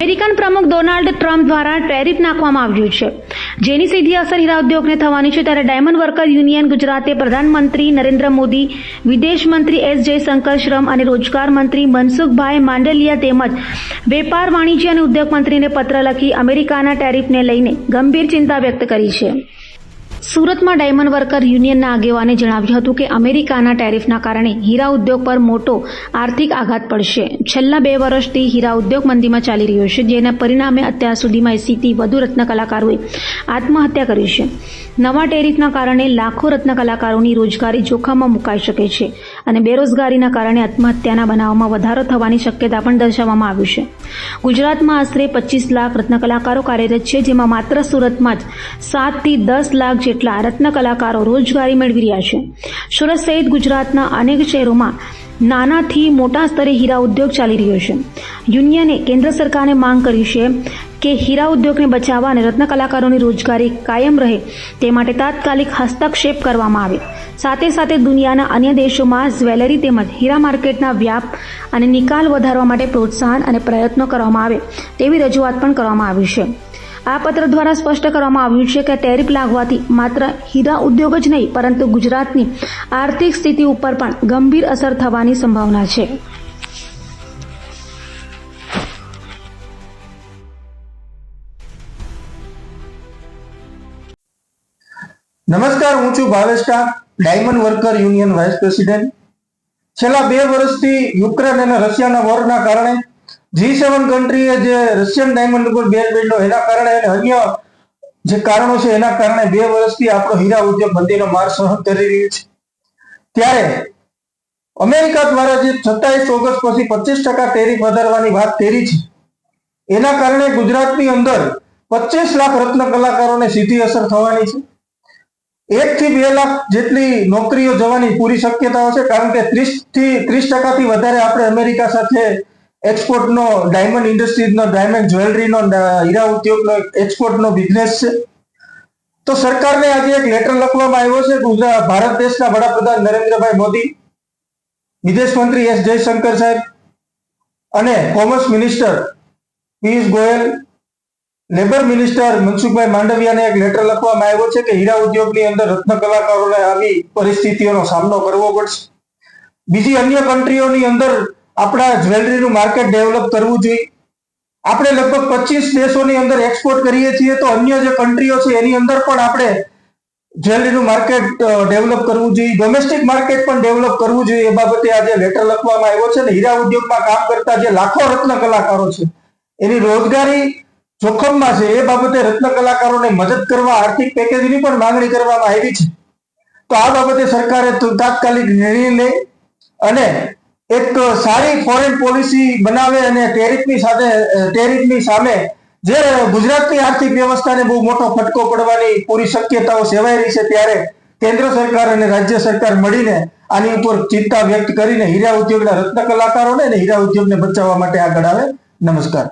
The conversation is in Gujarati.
અમેરિકન પ્રમુખ ડોનાલ્ડ ટ્રમ્પ દ્વારા ટેરિફ નાખવામાં આવ્યું છે. જેની સીધી અસર હીરા ઉદ્યોગને થવાની છે ત્યારે ડાયમંડ વર્કર યુનિયન ગુજરાતે પ્રધાનમંત્રી નરેન્દ્ર મોદી, વિદેશ મંત્રી એસ જયશંકર શ્રમ અને રોજગાર મંત્રી મનસુખભાઈ માંડલિયા તેમજ વેપાર, વાણિજ્ય અને ઉદ્યોગ મંત્રીને પત્ર લખી અમેરિકાના ટેરિફને લઈને ગંભીર ચિંતા વ્યક્ત કરી છે. સુરતમાં ડાયમંડ વર્કર યુનિયનના આગેવાને જણાવ્યું હતું કે અમેરિકાના ટેરિફના કારણે હીરા ઉદ્યોગ પર મોટો આર્થિક આઘાત પડશે. છેલ્લા બે વર્ષથી હીરા ઉદ્યોગ મંદીમાં ચાલી રહ્યો છે, જેના પરિણામે અત્યાર સુધીમાં એસીથી વધુ રત્ન કલાકારોએ આત્મહત્યા કરી છે. નવા ટેરિફના કારણે લાખો રત્ન કલાકારોની રોજગારી જોખમમાં મુકાઈ શકે છે. અને બેરોજગારીના કારણે આત્મહત્યાના બનાવમાં વધારો થવાની શક્યતા પણ દર્શાવવામાં આવ્યું છે. ગુજરાતમાં આશરે પચીસ લાખ રત્ન કલાકારો કાર્યરત છે, જેમાં માત્ર સુરતમાં જ સાતથી દસ લાખ જેટલા રત્ન કલાકારો રોજગારી મેળવી રહ્યા છે. સુરત સહિત ગુજરાતના અનેક શહેરોમાં નાનાથી મોટા સ્તરે હીરા ઉદ્યોગ ચાલી રહ્યો છે. યુનિયને કેન્દ્ર સરકારને માંગ કરી છે કે હીરા ઉદ્યોગને બચાવવા અને રત્ન કલાકારોની રોજગારી કાયમ રહે તે માટે તાત્કાલિક હસ્તક્ષેપ કરવામાં આવે. સાથે સાથે દુનિયાના અન્ય દેશોમાં જ્વેલરી તેમજ હીરા માર્કેટના વ્યાપ અને નિકાલ વધારવા માટે પ્રોત્સાહન અને પ્રયત્નો કરવામાં આવે તેવી રજૂઆત પણ કરવામાં આવી છે. આ પત્ર દ્વારા સ્પષ્ટ કરવામાં આવ્યું છે કે ટેરિફ લાગવાથી માત્ર હીરા ઉદ્યોગ જ નહીં, પરંતુ ગુજરાતની આર્થિક સ્થિતિ ઉપર પણ ગંભીર અસર થવાની સંભાવના છે. નમસ્કાર, હું છું ભાવેશ કા diamond worker union vice president. છેલ્લા બે વર્ષથી યુક્રેન અને રશિયાના વોરના કારણે જી સેવન કન્ટ્રીએ જે રશિયન ડાયમંડ ઉપર બેન બેન્ડો એના કારણે અને અન્ય જે કારણો છે એના કારણે બે વર્ષથી આપણો હીરા ઉદ્યોગ મંદીનો માર સહન કરી રહ્યું છે. ત્યારે અમેરિકા દ્વારા જે સત્તાવીસ ઓગસ્ટ પછી પચીસ ટકા ટેરિફ વધારવાની વાત કરી છે, એના કારણે ગુજરાતની અંદર પચીસ લાખ રત્ન કલાકારોને સીધી અસર થવાની છે. એક થી બે લાખ જેટલી નોકરીઓ જવાની પૂરી શક્યતાઓ છે કારણ કે ત્રીસથી ત્રીસ ટકાથી વધારે આપણે અમેરિકા સાથે એક્સપોર્ટનો ડાયમંડ ઇન્ડસ્ટ્રીઝનો, ડાયમંડ જ્વેલરીનો હીરા ઉદ્યોગનો એક્સપોર્ટનો બિઝનેસ છે. તો સરકારને આજે એક લેટર લખવામાં આવ્યો છે ગુજરાત ભારત દેશના વડાપ્રધાન નરેન્દ્રભાઈ મોદી, વિદેશ મંત્રી એસ જયશંકર સાહેબ અને commerce minister Piyush Goyal labour minister Mansukhbhai માંડવિયાને એક લેટર લખવામાં આવ્યો છે કે હીરા ઉદ્યોગની અંદર રત્ન કલાકારોને આવી પરિસ્થિતિઓનો સામનો કરવો પડશે. બીજી અન્ય કન્ટ્રીઓની અંદર આપણા જ્વેલરીનું માર્કેટ ડેવલપ કરવું જોઈએ. આપણે લગભગ પચીસ દેશોની અંદર એક્સપોર્ટ કરીએ છીએ તો અન્ય જે કન્ટ્રીઓ છે એની અંદર પણ આપણે જ્વેલરીનું માર્કેટ ડેવલપ કરવું જોઈએ. ડોમેસ્ટિક માર્કેટ પણ ડેવલપ કરવું જોઈએ એ બાબતે આજે લેટર લખવામાં આવ્યો છે ને હીરા ઉદ્યોગમાં કામ કરતા જે લાખો રત્ન કલાકારો છે, એની રોજગારી જોખમમાં છે એ બાબતે રત્ન કલાકારોને મદદ કરવા આર્થિક પેકેજની પણ માંગણી કરવામાં આવી છે. તો આ બાબતે સરકારે તાત્કાલિક નિર્ણય લે અને એક સારી ફોરેન પોલિસી બનાવે અને ટેરિફની સાથે ટેરિફની સામે જે ગુજરાતની આર્થિક વ્યવસ્થાને બહુ મોટો ફટકો પડવાની પૂરી શક્યતાઓ સેવાઈ રહી છે ત્યારે કેન્દ્ર સરકાર અને રાજ્ય સરકાર મળીને આની ઉપર ચિંતા વ્યક્ત કરીને હીરા ઉદ્યોગના રત્ન કલાકારોને અને હીરા ઉદ્યોગને બચાવવા માટે આગળ આવે. નમસ્કાર.